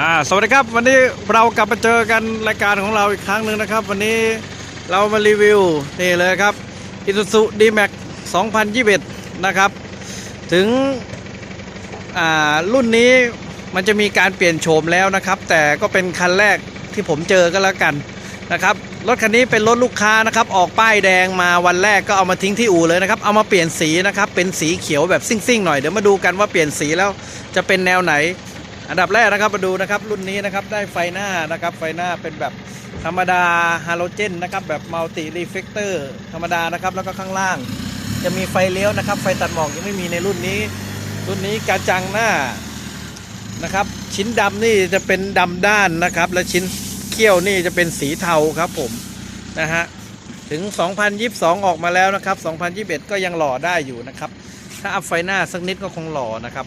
อ่าสวัสดีครับวันนี้เรากลับมาเจอกันรายการของเราอีกครั้งหนึ่งนะครับ วันนี้เรามารีวิวนี่เลยครับ Isuzu D-Max 2021 นะครับ ถึงอ่ารุ่นนี้มันจะมีการเปลี่ยนโฉมแล้วนะครับ แต่ก็เป็นคันแรกที่ผมเจอก็แล้วกันนะครับรถคันนี้เป็นรถลูกค้านะครับ ออกป้ายแดงมาวันแรกก็เอามาทิ้งที่อู่เลยนะครับเอามาเปลี่ยนสีนะครับเป็นสีเขียวแบบซิ่งๆหน่อยเดี๋ยวมาดูกันว่าเปลี่ยนสีแล้วจะเป็นแนวไหน อันดับแรกนะครับมาดูนะครับรุ่นนี้นะครับได้ไฟหน้านะครับไฟหน้าเป็นแบบธรรมดาฮาโลเจนนะครับแบบมัลติรีเฟกเตอร์ธรรมดานะครับแล้วก็ข้างล่าง จะมีไฟเลี้ยวนะครับ ไฟตัดหมอกยังไม่มีในรุ่นนี้ รุ่นนี้กระจังหน้านะครับ ชิ้นดำนี่จะเป็นดำด้านนะครับ และชิ้นเขี้ยวนี่จะเป็นสีเทาครับผมนะฮะถึง 2022 ออกมาแล้วนะครับ 2021 ก็ยังหล่อได้อยู่นะครับ ถ้าอัพไฟหน้าสักนิดก็คงหล่อนะครับ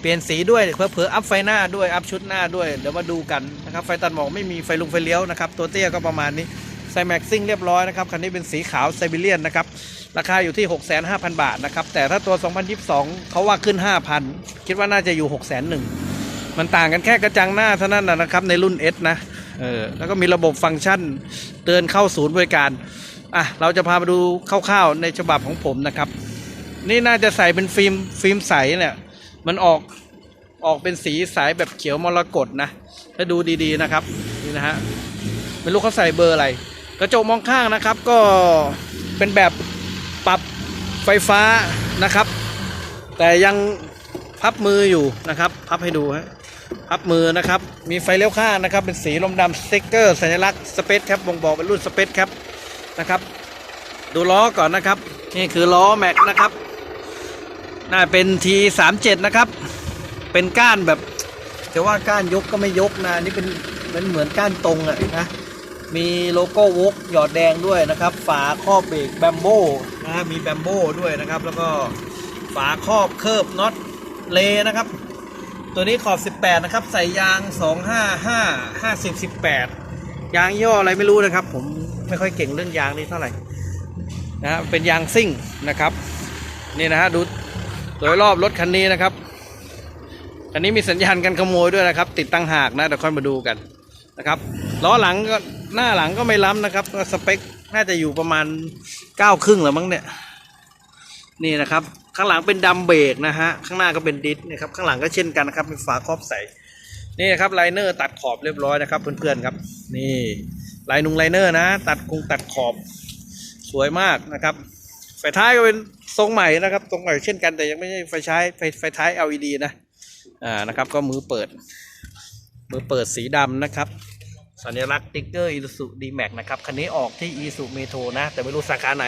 เปลี่ยนสีด้วยเผลอๆอัพไฟหน้าด้วยอัพชุดหน้าด้วยเดี๋ยวมาดูกันนะครับไฟตัดหมอกไม่มีไฟลุงไฟเลี้ยวนะครับตัวเตี้ยก็ประมาณนี้ใส่แม็กซิ่งเรียบร้อยนะครับคันนี้เป็นสีขาวไซบีเรียนนะครับราคาอยู่ที่ 65,000 บาทนะครับแต่ถ้าตัว 2022 เขาว่าขึ้น 5,000 คิดว่าน่าจะอยู่6,100,000 มันต่างกันแค่กระจังหน้าเท่านั้นนะนะครับในรุ่น S นะเออแล้วก็มีระบบฟังก์ชันเตือนเข้าศูนย์บริการอะเราจะพามาดูคร่าวๆในฉบับของผมนะครับ นี่น่าจะใส่เป็นฟิล์มฟิล์มใสเนี่ย มันออกออกเป็นสีสายแบบเขียวมรกตนะ ถ้าดูดีๆนะครับ นี่นะฮะไม่รู้เขาใส่เบอร์อะไร กระจกมองข้างนะครับก็เป็นแบบปรับไฟฟ้านะครับ แต่ยังพับมืออยู่นะครับ พับให้ดูฮะพับมือนะครับ มีไฟเลี้ยวข้างนะครับ เป็นสีลมดำสติ๊กเกอร์สัญลักษณ์สเปซแคปบ่งบอกเป็นรุ่นสเปซแคปนะครับ ดูล้อก่อนนะครับ นี่คือล้อแม็กนะครับ น่าเป็น T37 นะครับ เป็นก้านแบบจะว่าก้านยกก็ไม่ยกนะนี่เป็นเป็นเหมือนก้านตรงอะนะ มีโลโก้วกหยอดแดงด้วยนะครับ ฝาครอบเบรกแบมโบนะมีแบมโบด้วยนะครับ แล้วก็ฝาครอบเคิร์บน็อตเลนะครับ ตัวนี้ขอบ 18 นะครับ ใส่ยาง 255 50 18 ยางย่ออะไรไม่รู้นะครับ ผมไม่ค่อยเก่งเรื่องยางนี่เท่าไหร่นะเป็นยางซิ่งนะครับ นี่นะฮะดู โดยรอบรถคันนี้นะครับ คันนี้มีสัญญาณการขโมยด้วยนะครับ ติดตั้งหากนะเดี๋ยวค่อยมาดูกันนะครับล้อหลังก็หน้าหลังก็ไม่ล้ำนะครับสเปคน่าจะอยู่ประมาณเก้าครึ่งหรือมั้งเนี่ยนี่นะครับ ข้างหลังเป็นดัมเบรกนะฮะข้างหน้าก็เป็นดิสนะครับข้างหลังก็เช่นกันนะครับเป็นฝาครอบใสนี่นะครับไลเนอร์ตัดขอบเรียบร้อยนะครับเพื่อนๆครับ นี่ลายนุงไลเนอร์นะ ตัดคงตัดขอบสวยมากนะครับ ไฟท้ายก็เป็นทรงใหม่นะครับทรงใหม่เช่นกันแต่ยังไม่ใช่ไฟใช้ไฟไฟท้าย LED นะอ่านะครับก็มือเปิด มือเปิดสีดำนะครับ สัญลักษณ์ติ๊กเกอร์อีซูดีแม็กนะครับคันนี้ออกที่อีซูเมโทนะ แต่ไม่รู้สาขาไหน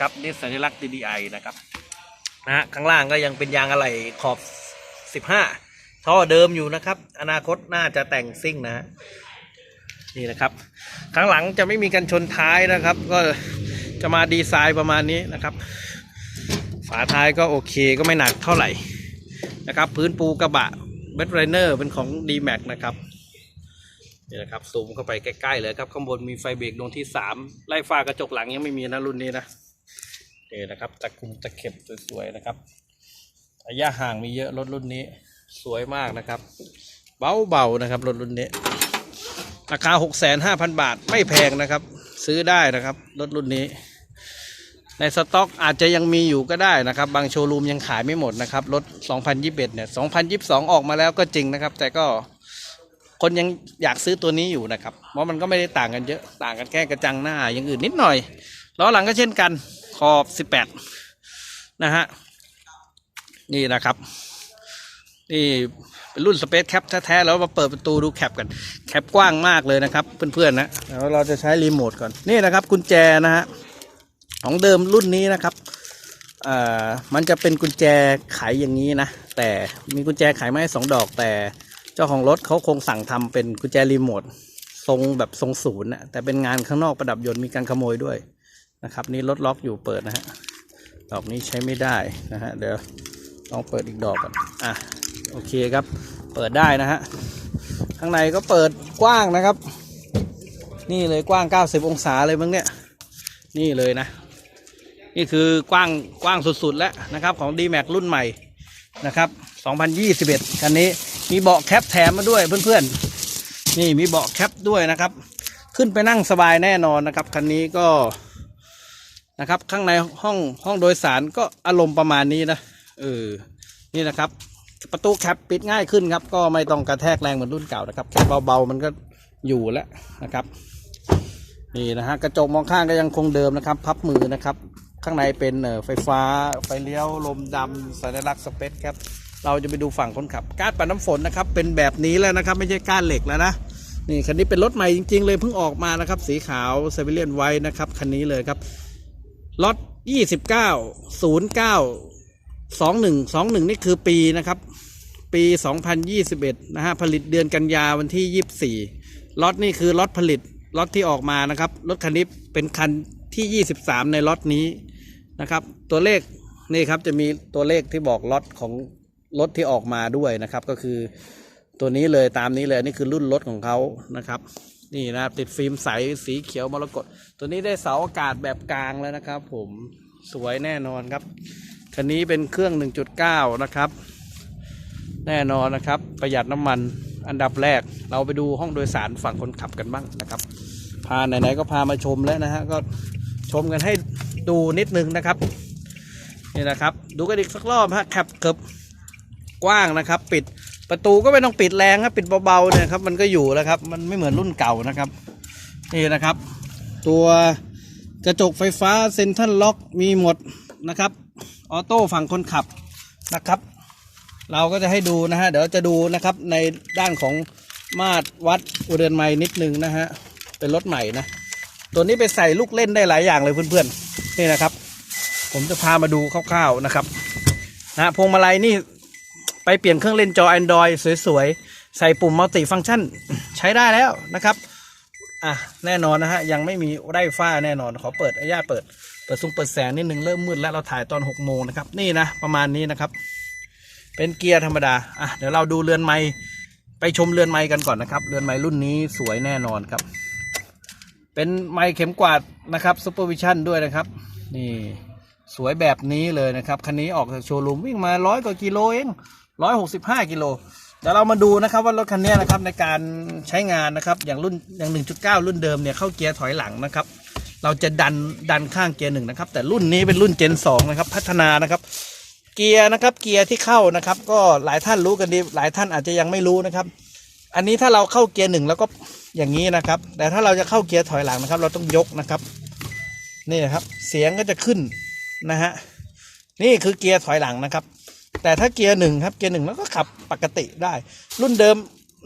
ครับนี่สัญลักษณ์ DDI นะครับนะฮะข้างล่างก็ยังเป็นยางอะไหล่ขอบ 15 ท่อเดิมอยู่นะครับ อนาคตน่าจะแต่งซิ่งนะนี่นะครับ ข้างหลังจะไม่มีกันชนท้ายนะครับ ก็ จะมาดีไซน์ประมาณนี้นะครับ ฝาท้ายก็โอเคก็ไม่หนักเท่าไหร่นะครับ พื้นปูกระบะเบดไรเนอร์เป็นของ d m a x นะครับนี่นะครับซูมเข้าไปใกล้ๆเลยครับข้างบนมีไฟเบรกดวงที่ 3 ไล่ฟ้ากระจกหลังยังไม่มีนะรุ่นนี้นะนี่นะครับตะคุมตะเข็บสวยๆนะครับระยะห่างมีเยอะรถรุ่นนี้สวยมากนะครับ เบาๆนะครับรถรุ่นนี้ ราคา 65,000 บาทไม่แพงนะครับ ซื้อได้นะครับรถรุ่นนี้ ในสต็อกอาจจะยังมีอยู่ก็ได้นะครับ บางโชว์รูมยังขายไม่หมดนะครับ รถ 2021 เนี่ย 2022 ออกมาแล้วก็จริงนะครับ แต่ก็คนยังอยากซื้อตัวนี้อยู่นะครับ เพราะมันก็ไม่ได้ต่างกันเยอะต่างกันแค่กระจังหน้าอย่างอื่นนิดหน่อยล้อหลังก็เช่นกันขอบ 18 นะฮะนี่นะครับ นี่เป็นรุ่นสเปซแคปแท้ๆแล้วมาเปิดประตูดูแคปกัน แคปกว้างมากเลยนะครับ เพื่อนๆนะแล้วเราจะใช้รีโมทก่อนนี่นะครับกุญแจนะฮะ ของเดิมรุ่นนี้นะครับเอ่อมันจะเป็นกุญแจไขอย่างนี้นะ แต่มีกุญแจไขไม้สองดอก แต่เจ้าของรถเขาคงสั่งทำเป็นกุญแจรีโมททรงแบบทรงศูนย์นะแต่เป็นงานข้างนอกประดับยนต์มีการขโมยด้วยนะครับ นี่รถล็อกอยู่เปิดนะฮะดอกนี้ใช้ไม่ได้นะฮะเดี๋ยวลองเปิดอีกดอกก่อนอะโอเคครับ เปิดได้นะฮะข้างในก็เปิดกว้างนะครับ นี่เลยกว้าง 90 องศาเลยมั้งเนี่ย นี่เลยนะ นี่คือกว้างกว้างสุดๆแล้วนะครับของ d m a x รุ่นใหม่นะครับ 2021 คันนี้มีเบาะแคปแถมมาด้วยเพื่อนๆ นี่มีเบาะแคปด้วยนะครับ ขึ้นไปนั่งสบายแน่นอนนะครับคันนี้ก็นะครับข้างในห้องห้องโดยสารก็อารมณ์ประมาณนี้นะเออนี่นะครับประตูแคปปิดง่ายขึ้นครับ ก็ไม่ต้องกระแทกแรงเหมือนรุ่นเก่านะครับแค่เบาๆมันก็อยู่แล้วนะครับ นี่นะฮะกระจกมองข้างก็ยังคงเดิมนะครับ พับมือนะครับ ข้างในเป็นไฟฟ้าไฟเลี้ยวลมดำสัญลักษณ์สเปซครับ เราจะไปดูฝั่งคนขับ การปัดน้ำฝนนะครับ เป็นแบบนี้แล้วนะครับ ไม่ใช่ก้านเหล็กแล้วนะนี่คันนี้เป็นรถใหม่จริง ๆ เลยเพิ่งออกมานะครับ สีขาวเซเวเลียนไว้นะครับคันนี้เลยครับล็อตยี่สิบเก้าศูนย์เก้าสองหนึ่งสองหนึ่งนี่คือปีนะครับ ปีสองพันยี่สิบเอ็ดนะฮะผลิตเดือนกันยาวันที่ยี่สิบสี่ล็อตนี่คือล็อตผลิตล็อตที่ออกมานะครับรถคันนี้เป็นคัน ที่ยี่สิบสามในล็อตนี้นะครับ ตัวเลขนี่ครับจะมีตัวเลขที่บอกล็อตของรถที่ออกมาด้วยนะครับ ก็คือตัวนี้เลยตามนี้เลยนี่คือรุ่นรถของเขานะครับนี่นะครับติดฟิล์มใสสีเขียวมรกตตัวนี้ได้เสาอากาศแบบกลางแล้วนะครับ ผมสวยแน่นอนครับคันนี้เป็นเครื่อง 1.9 นะครับ แน่นอนนะครับ ประหยัดน้ำมันอันดับแรก เราไปดูห้องโดยสารฝั่งคนขับกันบ้างนะครับ พาไหนๆก็พามาชมแล้วนะฮะก็ ชมกันให้ดูนิดนึงนะครับนี่นะครับ ดูกันอีกสักรอบฮะแคปเกือบกว้างนะครับ ปิดประตูก็ไม่ต้องปิดแรงครับปิดเบาๆเนี่ยครับมันก็อยู่แล้วครับ มันไม่เหมือนรุ่นเก่านะครับนี่นะครับ ตัวกระจกไฟฟ้าเซ็นทรัลล็อกมีหมดนะครับออโต้ฝั่งคนขับนะครับ เราก็จะให้ดูนะฮะเดี๋ยวจะดูนะครับในด้านของมาตรวัดอุเรนไม้นิดนึงนะฮะเป็นรถใหม่นะ ตัวนี้ไปใส่ลูกเล่นได้หลายอย่างเลยเพื่อนๆนี่นะครับ ผมจะพามาดูคร่าวๆนะครับนะพวงมาลัยนี่ไปเปลี่ยนเครื่องเล่นจอ Android สวยๆ ใส่ปุ่มมัลติฟังก์ชันใช้ได้แล้วนะครับอะแน่นอนนะฮะยังไม่มีไร้ฟ้าแน่นอนขอเปิดอนุญาตเปิดเปิดซุ่งเปิดแสงนิดนึงเริ่มมืดแล้วเราถ่ายตอน6โมงนะครับนี่นะประมาณนี้นะครับ เป็นเกียร์ธรรมดาอะเดี๋ยวเราดูเรือนไม้ไปชมเรือนไม้กันก่อนนะครับ เรือนไม้รุ่นนี้สวยแน่นอนครับ เป็นไม้เข็มกวาดนะครับซูเปอร์วิชั่นด้วยนะครับ นี่สวยแบบนี้เลยนะครับคันนี้ออกจากโชว์รูมวิ่งมาร้อยกว่ากิโลเองร้อยหกสิบห้ากิโลเดี๋ยวเรามาดูนะครับว่ารถคันนี้นะครับในการใช้งานนะครับอย่างรุ่นอย่างหนึ่งจุดเก้ารุ่นเดิมเนี่ยเข้าเกียร์ถอยหลังนะครับ เราจะดันดันข้างเกียร์หนึ่งนะครับ แต่รุ่นนี้เป็นรุ่นเจนสองนะครับพัฒนานะครับ เกียร์นะครับเกียร์ที่เข้านะครับ ก็หลายท่านรู้กันดีหลายท่านอาจจะยังไม่รู้นะครับ อันนี้ถ้าเราเข้าเกียร์หนึ่งแล้วก็อย่างนี้นะครับ แต่ถ้าเราจะเข้าเกียร์ถอยหลังนะครับ เราต้องยกนะครับ นี่นะครับ เสียงก็จะขึ้นนะฮะนี่คือเกียร์ถอยหลังนะครับ แต่ถ้าเกียร์หนึ่งครับเกียร์หนึ่งแล้วก็ขับปกติได้ รุ่นเดิม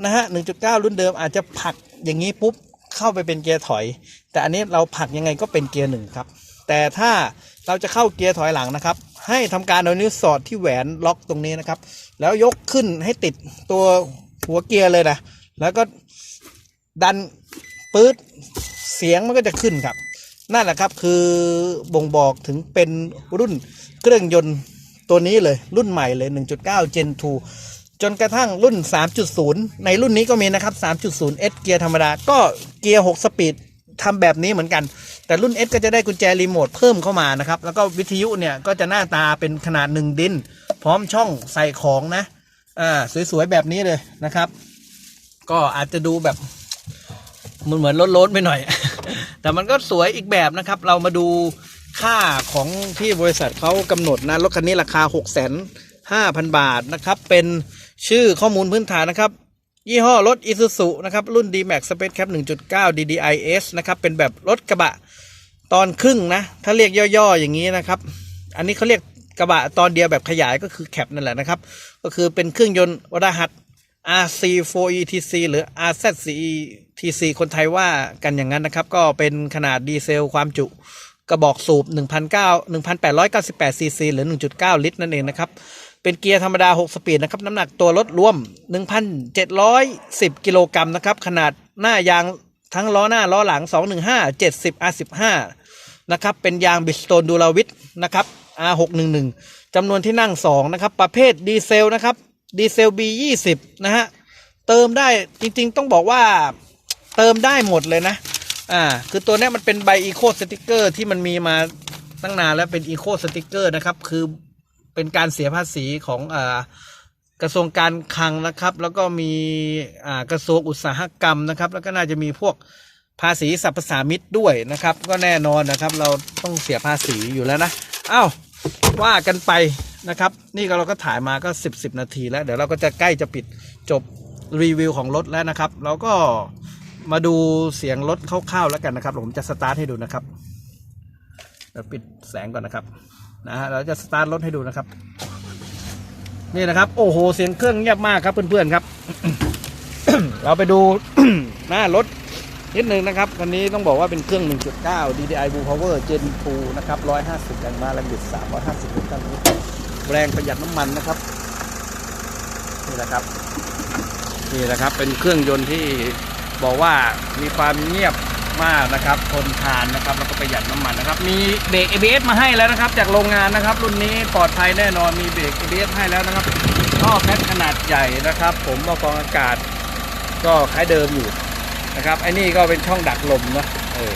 นะฮะหนึ่งจุดเก้ารุ่นเดิมอาจจะผลักอย่างนี้ปุ๊บเข้าไปเป็นเกียร์ถอย แต่อันนี้เราผลักยังไงก็เป็นเกียร์หนึ่งครับ แต่ถ้าเราจะเข้าเกียร์ถอยหลังนะครับ ให้ทำการเอานิ้วสอดที่แหวนล็อกตรงนี้นะครับ แล้วยกขึ้นให้ติดตัว หัวเกียร์เลยนะ แล้วก็ดันปื๊ดเสียงมันก็จะขึ้นครับ นั่นแหละครับคือบ่งบอกถึงเป็นรุ่นเครื่องยนต์ตัวนี้เลยรุ่นใหม่เลย 1.9 Gen 2 จนกระทั่งรุ่น 3.0 ในรุ่นนี้ก็มีนะครับ 3.0 S เกียร์ธรรมดา ก็เกียร์ 6 สปีดทำแบบนี้เหมือนกัน แต่รุ่น S ก็จะได้กุญแจรีโมทเพิ่มเข้ามานะครับ แล้วก็วิทยุเนี่ยก็จะหน้าตาเป็นขนาด 1 ดิน พร้อมช่องใส่ของนะ อ่าสวยๆแบบนี้เลยนะครับ ก็อาจจะดูแบบมันเหมือนลดๆไปหน่อย แต่มันก็สวยอีกแบบนะครับ เรามาดูค่าของที่บริษัทเขากำหนดนะรถคันนี้ราคา 6 5 0 0 0 บาทนะครับ เป็นชื่อข้อมูลพื้นฐานนะครับ ยี่ห้อรถ Isuzu นะครับ รุ่น D-Max Space Cap 1.9 DDIS นะครับ เป็นแบบรถกระบะตอนครึ่งนะ ถ้าเรียกย่อๆอย่างนี้นะครับ อันนี้เขาเรียก กระบะตอนเดียวแบบขยายก็คือแคปนั่นแหละนะครับ ก็คือเป็นเครื่องยนต์รหัส RC4ETC หรือ RZCETC คนไทยว่ากันอย่างนั้นนะครับ ก็เป็นขนาดดีเซลความจุกระบอกสูบ 1,898 ซีซี หรือ 1.9 ลิตรนั่นเองนะครับ เป็นเกียร์ธรรมดา 6 สปีดนะครับ น้ำหนักตัวรถรวม 1,710 กิโลกรัมนะครับ ขนาดหน้ายางทั้งล้อหน้าล้อหลัง 215 70 R15 นะครับ เป็นยางบิสโตนดูลาวิทนะครับ R611 จำนวนที่นั่ง 2 นะครับ ประเภทดีเซลนะครับดีเซล B20 นะฮะ เติมได้จริงๆต้องบอกว่าเติมได้หมดเลยนะ อ่า คือตัวนี้มันเป็นใบอีโคสติกเกอร์ที่มันมีมาตั้งนานแล้วเป็นอีโคสติกเกอร์นะครับ คือเป็นการเสียภาษีของอ่ากระทรวงการคลังนะครับ แล้วก็มีอ่ากระทรวงอุตสาหกรรมนะครับ แล้วก็น่าจะมีพวกภาษีสรรพสามิตด้วยนะครับ ก็แน่นอนนะครับ เราต้องเสียภาษีอยู่แล้วนะอ้าว ว่ากันไปนะครับ นี่ก็เราก็ถ่ายมาก็ 10 10 นาทีแล้ว เดี๋ยวเราก็จะใกล้จะปิดจบรีวิวของรถแล้วนะครับ เราก็มาดูเสียงรถคร่าวๆแล้วกันนะครับ ผมจะสตาร์ทให้ดูนะครับเดี๋ยวปิดแสงก่อนนะครับนะฮะเราจะสตาร์ทรถให้ดูนะครับ นี่นะครับ โอ้โห เสียงเครื่องเงียบมากครับเพื่อนๆครับ เราไปดูหน้ารถ นิดนึงนะครับคันนี้ต้องบอกว่าเป็นเครื่อง 1.9 DDI Blue Power Gen 2 นะครับ 150แรงม้าแรงบิด 350นิวตันเมตรแรงประหยัดน้ำมันนะครับ นี่แหละครับนี่แหละครับเป็นเครื่องยนต์ที่บอกว่ามีความเงียบมากนะครับทนทานนะครับแล้วก็ประหยัดน้ำมันนะครับ มีเบรก ABS มาให้แล้วนะครับ จากโรงงานนะครับ รุ่นนี้ปลอดภัยแน่นอนมีเบรก ABS ให้แล้วนะครับท่อแพทขนาดใหญ่นะครับ ผมว่ากองอากาศก็คล้ายเดิมอยู่ นะครับไอ้นี่ก็เป็นช่องดักลมนะเออ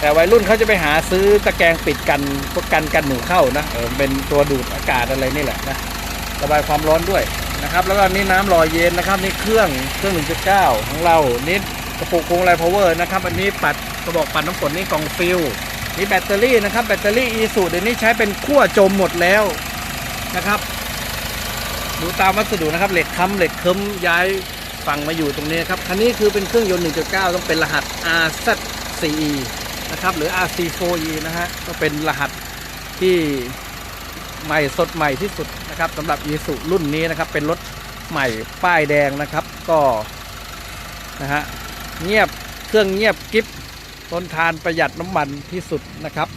แต่วัยรุ่นเขาจะไปหาซื้อตะแกรงปิดกันพวกกันกันหนูเข้านะเออเป็นตัวดูดอากาศอะไรนี่แหละนะระบายความร้อนด้วยนะครับ แล้วก็นี่น้ำรอยเย็นนะครับนี่เครื่องเครื่อง 1.9 ของเรานี่กระปุกโครงไลพาวเวอร์นะครับอันนี้ปัดกระบอกปัดน้ำฝนนี่กล่องฟิลนี่แบตเตอรี่นะครับแบตเตอรี่อีสูเดี๋ยวนี้ใช้เป็นขั้วจมหมดแล้วนะครับ ดูตามวัสดุนะครับเหล็กค้ำเหล็กเคิมย้าย ฝั่งมาอยู่ตรงนี้ครับ คันนี้คือเป็นเครื่องยนต์ 1.9 ต้องเป็นรหัส RZ4E นะครับ หรือ RC4E นะฮะ ก็เป็นรหัสที่ใหม่สดใหม่ที่สุดนะครับสำหรับ i s u รุ่นนี้นะครับ เป็นรถใหม่ป้ายแดงนะครับ ก็นะฮะ เงียบ เครื่องเงียบกิฟทนทานประหยัดน้ำมันที่สุดนะครับ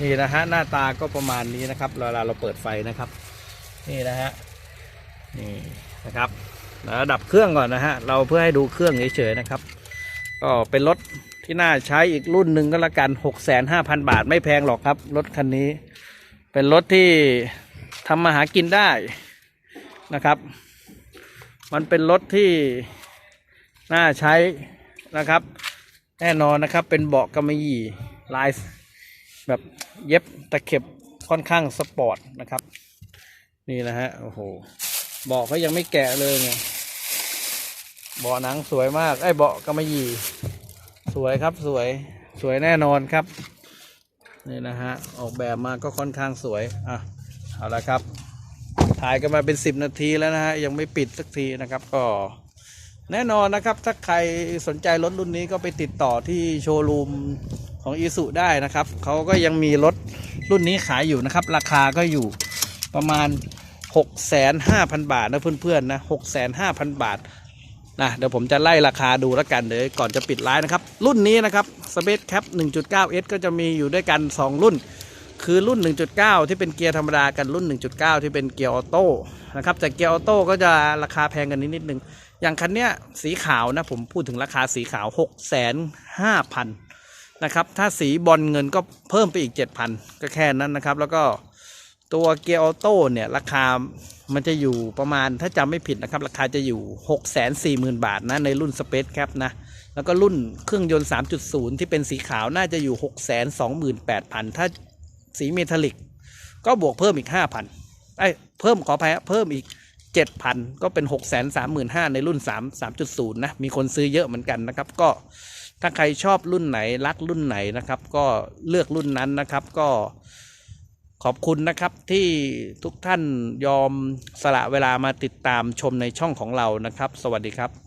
นี่นะฮะ หน้าตาก็ประมาณนี้นะครับ เวลาเราเปิดไฟนะครับ นี่นะฮะ นี่นะครับ แล้วดับเครื่องก่อนนะฮะ เราเพื่อให้ดูเครื่องเฉยๆนะครับ ก็เป็นรถที่น่าใช้อีกรุ่นหนึ่งก็แล้วกันหกแสนห้าพันบาทไม่แพงหรอกครับ รถคันนี้ เป็นรถที่ทำมาหากินได้นะครับ มันเป็นรถที่น่าใช้นะครับ แน่นอนนะครับ เป็นเบาะกำมะหยี่ลายแบบเย็บตะเข็บค่อนข้างสปอร์ตนะครับ นี่นะฮะ โอ้โห เบาะเขายังไม่แกะเลยไงเบาะหนังสวยมากไอ้เบาะกำมะหยี่สวยครับสวยสวยแน่นอนครับนี่นะฮะออกแบบมาก็ค่อนข้างสวยอะเอาละครับ ถ่ายกันมาเป็นสิบนาทีแล้วนะฮะยังไม่ปิดสักทีนะครับก็แน่นอนนะครับถ้าใครสนใจรถรุ่นนี้ก็ไปติดต่อที่โชว์รูมของอีสุได้นะครับเขาก็ยังมีรถรุ่นนี้ขายอยู่นะครับ ราคาก็อยู่ประมาณ 6,500,000บาทนะเพื่อนๆนะ6,500,000บาทนะเดี๋ยวผมจะไล่ราคาดูแล้วกันเดี๋ยวก่อนจะปิดไลฟ์นะครับ รุ่นนี้นะครับ Space Cap 1.9S ก็จะมีอยู่ด้วยกัน 2 รุ่น คือรุ่น 1.9 ที่เป็นเกียร์ธรรมดากันรุ่น 1.9 ที่เป็นเกียร์ออโต้นะครับแต่เกียร์ออโต้ก็จะราคาแพงกันนิดนิดนึง อย่างคันเนี้ยสีขาวนะผมพูดถึงราคาสีขาว 6 5 0 0 0นะครับถ้าสีบอลเงินก็เพิ่มไปอีก 7,000 ก็แค่นั้นนะครับ แล้วก็ ตัวเกียร์ออโต้เนี่ยราคามันจะอยู่ประมาณถ้าจำไม่ผิดนะครับ ราคาจะอยู่ 6 4 0 0 0 0 บาทนะในรุ่น Space Cap นะ แล้วก็รุ่นเครื่องยนต์ 3.0 ที่เป็นสีขาวน่าจะอยู่ 6 2 8 0 0 0 ถ้าสีเมทัลลิก ก็บวกเพิ่มอีก 5,000ไอ้เพิ่มขออภัยเพิ่มอีก 7,000 ก็เป็น 6 3 5 0 0 0 ในรุ่น 3 3.0 นะ มีคนซื้อเยอะเหมือนกันนะครับ ก็ถ้าใครชอบรุ่นไหนรักรุ่นไหนนะครับ ก็เลือกรุ่นนั้นนะครับก็ ขอบคุณนะครับที่ทุกท่านยอมสละเวลามาติดตามชมในช่องของเรานะครับ สวัสดีครับ